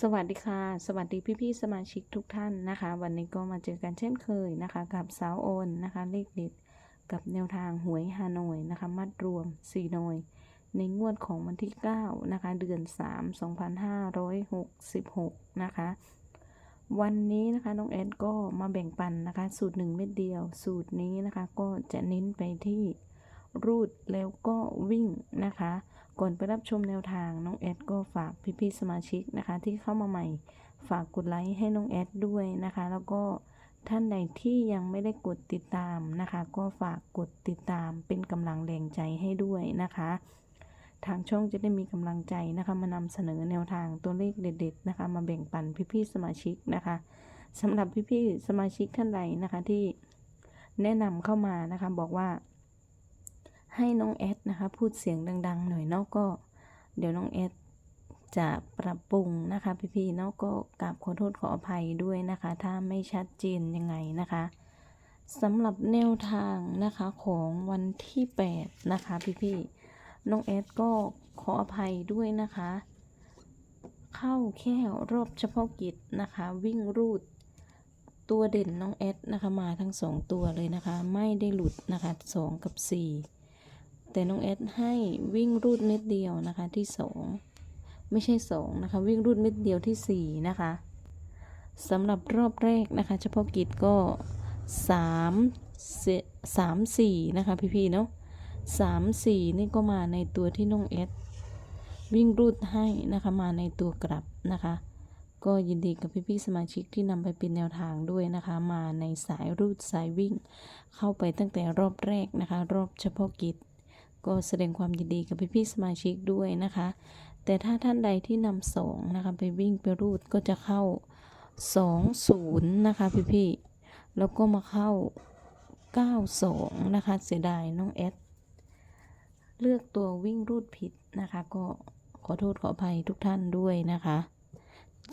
สวัสดีค่ะ สวัสดีพี่ๆสมาชิกทุกท่านนะคะ วันนี้ก็มาเจอกันเช่นเคยนะคะ กับสาวโอนนะคะ เลขเด็ดกับแนวทางหวยฮานอยนะคะ มัดรวม4หน่วย ในงวดของวันที่ 9 นะคะ เดือน 3 2566 นะคะ วันนี้นะคะ น้องแอดก็มาแบ่งปันนะคะ สูตร 1 เม็ดเดียว สูตรนี้นะคะ ก็จะเน้นไปที่รูดแล้วก็วิ่งนะคะ ก่อนไปรับชมแนวทางน้องแอดก็ฝากพี่ๆสมาชิกนะคะ ที่เข้ามาใหม่ ฝากกดไลค์ให้น้องแอดด้วยนะคะ แล้วก็ท่านใดที่ยังไม่ได้กดติดตามนะคะ ก็ฝากกดติดตามเป็นกำลังแรงใจให้ด้วยนะคะ ทางช่องจะได้มีกำลังใจนะคะมานำเสนอแนวทางตัวเลขเด็ด ๆ นะคะ มาแบ่งปันพี่ๆสมาชิกนะคะสำหรับพี่ๆสมาชิกท่านใดนะคะที่แนะนำเข้ามานะคะบอกว่า ให้น้องแอดนะคะ พูดเสียงดัง ๆ หน่อยเนาะก็ เดี๋ยวน้องแอดจะปรับปรุงนะคะ พี่ๆเนาะก็กราบขอโทษขออภัยด้วยนะคะ ถ้าไม่ชัดเจนยังไงนะคะสำหรับแนวทางนะคะของวันที่ 8 นะคะพี่ๆน้องแอดก็ขออภัยด้วยนะคะ เข้าแค่รอบเฉพาะกิจนะคะ วิ่งรูดตัวเด่นน้องแอดนะคะมาทั้งสองตัวเลยนะคะ ไม่ได้หลุดนะคะสองกับสี่ แต่น้องแอดให้วิ่งรูดเม็ดเดียวนะคะที่สองไม่ใช่สองนะคะ วิ่งรูดเม็ดเดียวที่สี่นะคะสำหรับรอบแรกนะคะ เฉพาะกิจก็สามสามสี่นะคะพี่ๆเนาะสามสี่นี่ก็มาในตัวที่น้องแอดวิ่งรูดให้นะคะมาในตัวกลับนะคะ ก็ยินดีกับพี่ๆสมาชิกที่นำไปเป็นแนวทางด้วยนะคะ มาในสายรูดสายวิ่ง เข้าไปตั้งแต่รอบแรกนะคะ รอบเฉพาะกิจ ก็แสดงความยินดีกับพี่ๆสมาชิกด้วยนะคะ แต่ถ้าท่านใดที่นำสองนะคะไปวิ่งไปรูดก็จะเข้าสองศูนย์นะคะพี่ๆแล้วก็มาเข้าเก้าสองนะคะเสียดายน้องแอดเลือกตัววิ่งรูดผิดนะคะ ก็ขอโทษขออภัยทุกท่านด้วยนะคะ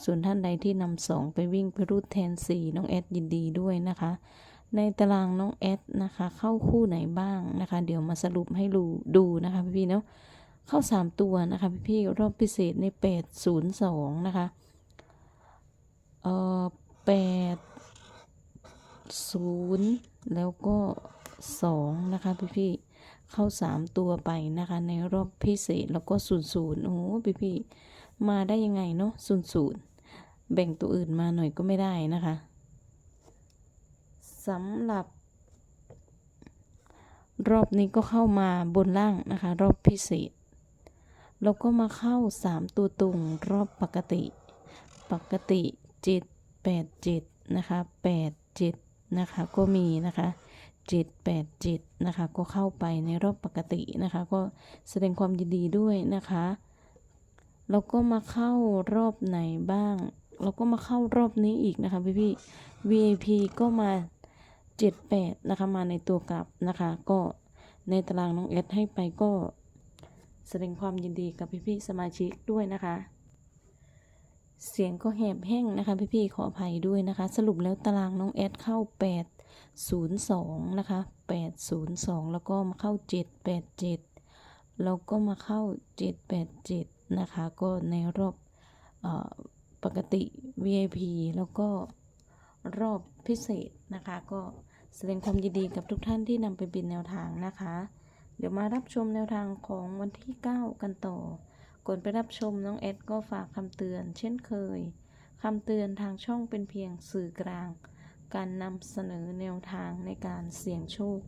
ส่วนท่านใดที่นำสองไปวิ่งไปรูดแทนสี่น้องแอดยินดีด้วยนะคะ ในตารางน้องแอดนะคะ เข้าคู่ไหนบ้างนะคะ เดี๋ยวมาสรุปให้ดูดูนะคะพี่ๆเนาะเข้าสามตัวนะคะพี่ๆรอบพิเศษในแปดศูนย์สองนะคะเอ่อแปดศูนย์แล้วก็สองนะคะพี่ๆเข้าสามตัวไปนะคะ ในรอบพิเศษแล้วก็ศูนย์ศูนย์โอ้พี่ๆมาได้ยังไงเนาะศูนย์ศูนย์แบ่งตัวอื่นมาหน่อยก็ไม่ได้นะคะ สำหรับ รอบนี้ก็เข้ามาบนล่างนะคะ รอบพิเศษ แล้วก็มาเข้า 3 ตัวตรงรอบปกติ ปกติ 7 8 7 นะคะ 8 7 นะคะ ก็มีนะคะ7 8 7นะคะ ก็เข้าไปในรอบปกตินะคะ ก็แสดงความยินดีด้วยนะคะ แล้วก็มาเข้ารอบไหนบ้าง แล้วก็มาเข้ารอบนี้อีกนะคะพี่พี่ VIP ก็มา 78 นะคะ มาในตัวกลับนะคะ ก็ในตารางน้องแอดให้ไปก็แสดงความยินดีกับพี่ๆสมาชิกด้วยนะคะ เสียงก็แหบแห้งนะคะ พี่ๆขออภัยด้วยนะคะ สรุปแล้วตารางน้องแอดเข้า 802 นะคะ 802 แล้วก็มาเข้า 787 แล้วก็มาเข้า 787 นะคะ ก็ในรอบออปกติ VIP แล้วก็ รอบพิเศษนะคะ ก็แสดงความยินดีกับทุกท่านที่นำไปเป็นแนวทางนะคะ เดี๋ยวมารับชมแนวทางของวันที่ 9 กันต่อ ก่อนไปรับชมน้องแอดก็ฝากคำเตือน เช่นเคยคำเตือนทางช่องเป็นเพียงสื่อกลาง การนำเสนอแนวทางในการเสี่ยงโชค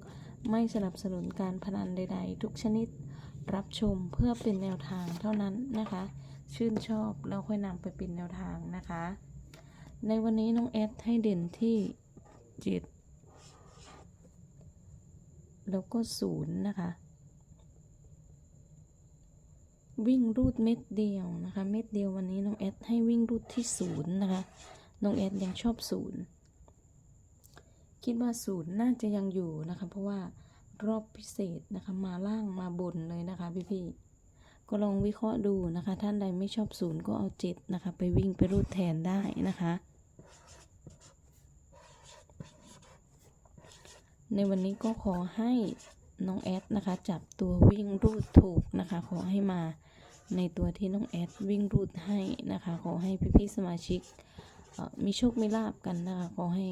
ไม่สนับสนุนการพนันใด ๆ ทุกชนิด รับชมเพื่อเป็นแนวทางเท่านั้นนะคะ ชื่นชอบแล้วค่อยนำไปเป็นแนวทางนะคะ ในวันนี้น้องแอดให้เด่นที่เจ็ดแล้วก็ศูนย์นะคะ วิ่งรูดเม็ดเดียวนะคะ เม็ดเดียววันนี้น้องแอดให้วิ่งรูดที่ศูนย์นะคะน้องแอดยังชอบศูนย์คิดว่าศูนย์น่าจะยังอยู่นะคะ เพราะว่ารอบพิเศษนะคะมาล่างมาบนเลยนะคะพี่ๆก็ลองวิเคราะห์ดูนะคะ ท่านใดไม่ชอบศูนย์ก็เอาเจ็ดนะคะ ไปวิ่งไปรูดแทนได้นะคะ ในวันนี้ก็ขอให้น้องแอดนะคะ จับตัววิ่งรูดถูกนะคะ ขอให้มาในตัวที่น้องแอดวิ่งรูดให้นะคะ ขอให้พี่ๆสมาชิกมีโชคมีลาบกันนะคะ ขอให้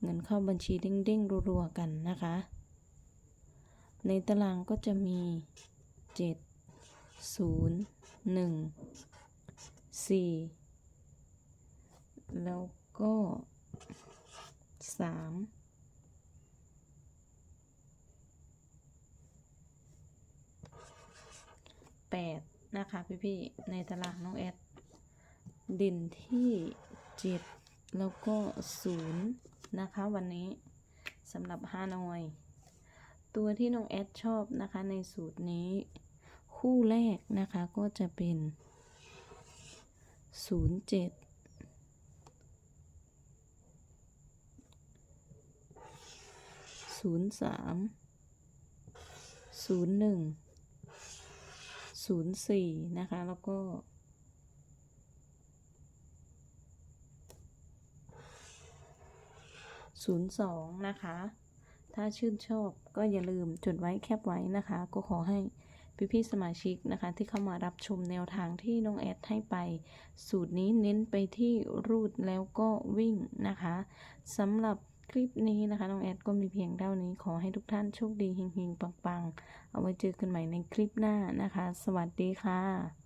เงินเข้าบัญชีเด้งๆรัวๆกันนะคะ ในตารางก็จะมีเจ็ดศูนย์หนึ่งสี่แล้วก็สามแปดนะคะพี่ๆในตารางน้องแอดด่นที่เจ็ดแล้วก็ศูนย์นะคะวันนี้สำหรับฮานอย ตัวที่น้องแอดชอบนะคะในสูตรนี้ คู่แรกนะคะก็จะเป็น 07 03 01 04น ศูนย์สี่นะคะ แล้วก็02นะคะ ถ้าชื่นชอบก็อย่าลืมจดไว้แคปไว้นะคะ ก็ขอให้พี่ๆสมาชิกนะคะ ที่เข้ามารับชมแนวทางที่น้องแอดให้ไป สูตรนี้เน้นไปที่รูดแล้วก็วิ่งนะคะสำหรับ คลิปนี้นะคะน้องแอดก็มีเพียงเท่านี้ขอให้ทุกท่านโชคดีเฮงๆปังๆ เอาไว้เจอกันใหม่ในคลิปหน้านะคะ สวัสดีค่ะ